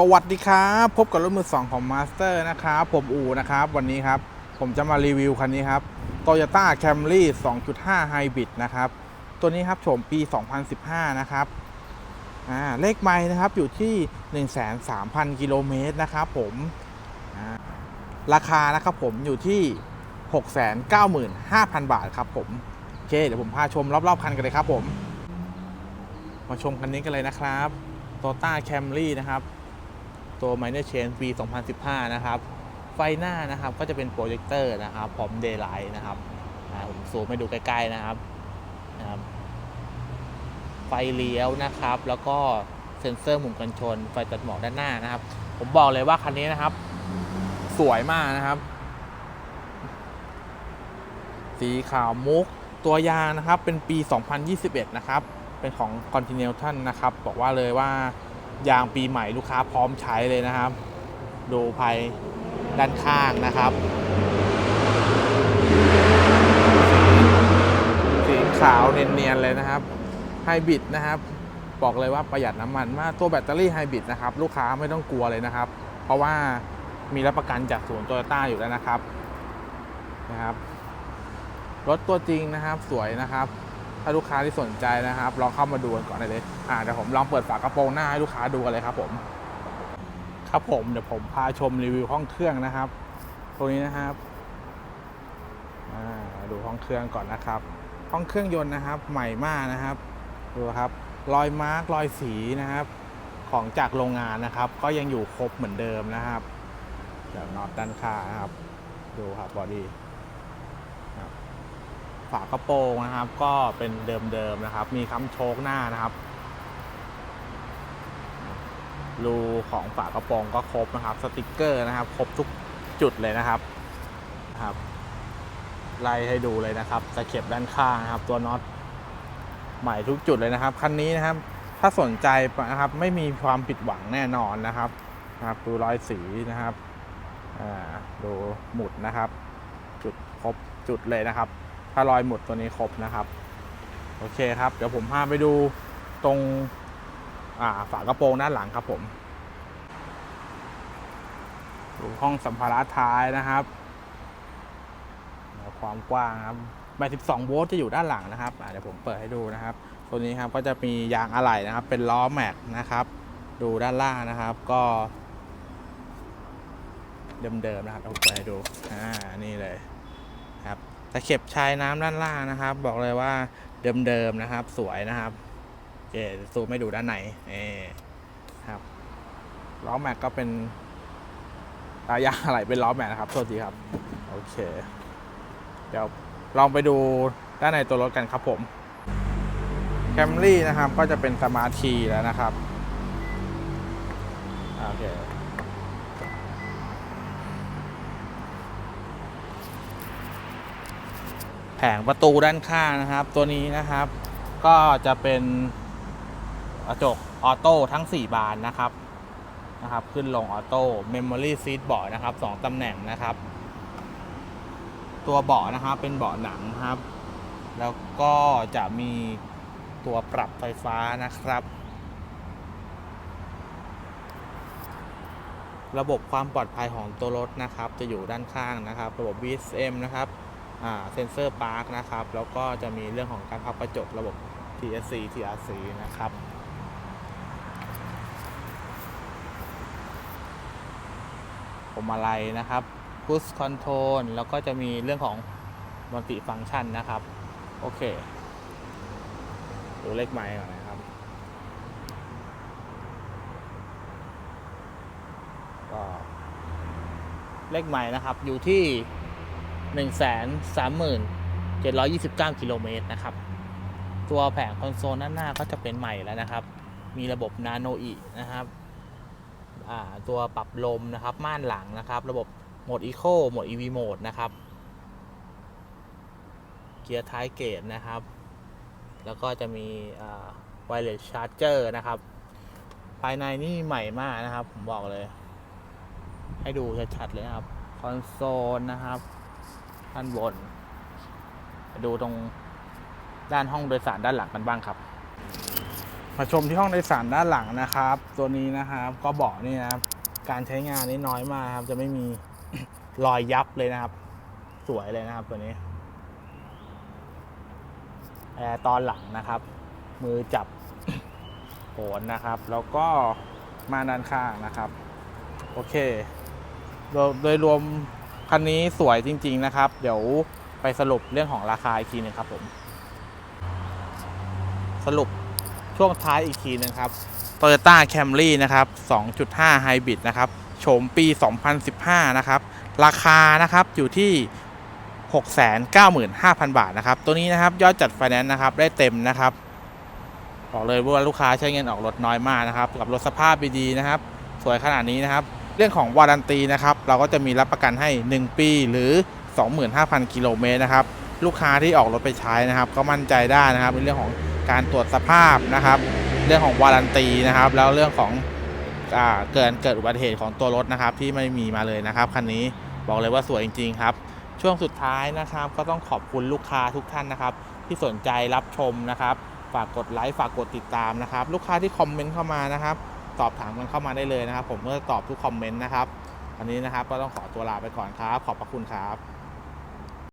สวัสดีครับ พบกับรถมือสองของ Master นะครับ ผมอูนะครับ วันนี้ครับ ผมจะมารีวิวคันนี้ครับ Toyota Camry 2.5 Hybrid นะครับ ตัวนี้ครับโฉมปี 2015 นะครับอ่าเลขไมล์นะครับอยู่ที่103,000 กิโลเมตรนะครับผมอ่าราคานะครับผมอยู่ที่ 695,000 บาทครับผม โอเค เดี๋ยวผมพาชมรอบๆคันกันเลยครับผม มาชมคันนี้กันเลยนะครับ Toyota Camry นะครับ ตัว Minor Change ปี2015 นะครับ ไฟหน้านะครับก็จะเป็นโปรเจคเตอร์นะครับพร้อม Daylight นะครับผมซูมให้ดูใกล้ๆนะครับนะครับ ไฟเลี้ยวนะครับ แล้วก็เซ็นเซอร์หมุนกันชน ไฟตัดหมอกด้านหน้านะครับ ผมบอกเลยว่าคันนี้นะครับ สวยมากนะครับ สีขาวมุก ตัวยางนะครับ เป็นปี 2021 นะครับ เป็นของ Continental นะครับ บอกว่าเลยว่า ยางปีใหม่ลูกค้าพร้อมใช้เลยนะครับ ดูภายด้านข้างนะครับ สีขาวเนียนๆเลยนะครับไฮบริดนะครับบอกเลยว่าประหยัดน้ำมันมากตัวแบตเตอรี่ไฮบริดนะครับ ลูกค้าไม่ต้องกลัวเลยนะครับ เพราะว่ามีรับประกันจากศูนย์โตโยต้าอยู่แล้วนะครับนะครับ รถตัวจริงนะครับสวยนะครับ ถ้าลูกค้าที่สนใจนะครับลองเข้ามาดูกันก่อนได้เลยอ่าเดี๋ยวผมลองเปิดฝากระโปรงหน้าให้ลูกค้าดูกันเลยครับผม ครับผมเดี๋ยวผมพาชมรีวิวห้องเครื่องนะครับตรงนี้นะครับดูห้องเครื่องก่อนนะครับ ห้องเครื่องยนต์นะครับ ใหม่มากนะครับดูครับรอยมาร์กรอยสีนะครับ ของจากโรงงานนะครับ ก็ยังอยู่ครบเหมือนเดิมนะครับเดี๋ยวน็อตด้านข้างนะครับ ดูครับบอดี้ ฝากระโปรงนะครับ ก็เป็นเดิมๆนะครับ มีค้ำโชคหน้านะครับรูของฝากระโปรงก็ครบนะครับ สติกเกอร์นะครับ ครบทุกจุดเลยนะครับนะครับไล่ให้ดูเลยนะครับตะเข็บด้านข้างนะครับ ตัวน็อตใหม่ทุกจุดเลยนะครับคันนี้นะครับ ถ้าสนใจนะครับไม่มีความผิดหวังแน่นอนนะครับนะครับดูรอยสีนะครับอ่าดูหมุดนะครับ จุดครบจุดเลยนะครับ ถ้ารอยหมุดตัวนี้ครบนะครับ โอเคครับ เดี๋ยวผมพาไปดูตรงฝากระโปรงด้านหลังครับผมดูห้องสัมภาระท้ายนะครับ ความกว้างครับ82โวลต์จะอยู่ด้านหลังนะครับเดี๋ยวผมเปิดให้ดูนะครับ ตัวนี้ครับก็จะมียางอะไหล่นะครับ เป็นล้อแม็กนะครับ ดูด้านล่างนะครับ ก็ เดิมๆนะครับเดี๋ยวผมเปิดให้ดู อ่า นี่เลยะเข็บชายน้ำด้านล่างนะครับ บอกเลยว่าเดิมๆนะครับ สวยนะครับเคซูไม่ดูด้านในเอครับล้อแม็กก็เป็นตายางอะไรเป็นล้อแม็กนะครับโทษทีครับ โอเค เดี๋ยวลองไปดูด้านในตัวรถกันครับผมแคมรี่นะครับก็จะเป็นสมาร์ทีแล้วนะครับโอเค งประตูด้านข้างนะครับ ตัวนี้นะครับ ก็จะเป็นกระจกออโต้ทั้ง 4 บานนะครับนะครับ ขึ้นลงออโต้เมมโมรี่ซีทเบาะนะครับสองตำแหน่งนะครับ ตัวเบาะนะครับ เป็นเบาะหนังครับ แล้วก็จะมีตัวปรับไฟฟ้านะครับ ระบบความปลอดภัยของตัวรถนะครับ จะอยู่ด้านข้างนะครับ ระบบ VSM นะครับ เซนเซอร์ปาร์กนะครับ แล้วก็จะมีเรื่องของการพับกระจกระบบ TSC TRC นะครับผมอะไรนะครับ Push Control แล้วก็จะมีเรื่องของ Multi Function นะครับ โอเค ดูเลขไมล์ก่อนนะครับ ก็เลขไมล์นะครับอยู่ที่ 1,3729 กิโลเมตรนะครับ ตัวแผงคอนโซลด้านหน้าก็จะเป็นใหม่แล้วนะครับ มีระบบนาโนอีนะครับตัวปรับลมนะครับ ม่านหลังนะครับ ระบบโหมด Eco โหมด EV โหมดนะครับ เกียร์ท้ายเกตนะครับ แล้วก็จะมีไวเลสชาร์จเจอร์นะครับ ภายในนี่ใหม่มากนะครับ ผมบอกเลย ให้ดูชัดๆเลยนะครับ คอนโซลนะครับ ด้านบน ดูตรงด้านห้องโดยสารด้านหลังกันบ้างครับ มาชมที่ห้องโดยสารด้านหลังนะครับ ตัวนี้นะครับก็เบาะนี่นะครับการใช้งานนี่น้อยมากครับ จะไม่มีรอยยับเลยนะครับ สวยเลยนะครับตัวนี้แอร์ตอนหลังนะครับ มือจับโหนนะครับ แล้วก็มาด้านข้างนะครับ โอเค โดยโดยรวม คันนี้สวยจริง ๆ นะครับ เดี๋ยวไปสรุปเรื่องของราคาอีกทีหนึงครับผม สรุปช่วงท้ายอีกทีนึงครับ Toyota Camry นะครับ 2.5 Hybrid นะครับ โฉมปี 2015 นะครับ ราคานะครับอยู่ที่ 695,000 บาทนะครับ ตัวนี้นะครับยอดจัดไฟแนนซ์นะครับได้เต็มนะครับ บอกเลยว่าลูกค้าใช้เงินออกรถน้อยมากนะครับ กับรถสภาพดีๆนะครับ สวยขนาดนี้นะครับ เรื่องของวารันตีนะครับเราก็จะมีรับประกันให้ 1 ปีหรือ 25,000 กิโลเมตรนะครับลูกค้าที่ออกรถไปใช้นะครับ ก็มั่นใจได้นะครับในเรื่องของการตรวจสภาพนะครับ เรื่องของวารันตีนะครับ แล้วเรื่องของอเกิดเกิดอุบัติเหตุของตัวรถนะครับ ที่ไม่มีมาเลยนะครับคันนี้บอกเลยว่าสวยจริง ๆ ครับ ช่วงสุดท้ายนะครับ ก็ต้องขอบคุณลูกค้าทุกท่านนะครับ ที่สนใจรับชมนะครับ ฝากกดไลค์ฝากกดติดตามนะครับ ลูกค้าที่คอมเมนต์เข้ามานะครับ สอบถามกันเข้ามาได้เลยนะครับ ผมก็จะตอบทุกคอมเมนต์นะครับวันนี้นะครับก็ต้องขอตัวลาไปก่อนครับ ขอบพระคุณครับ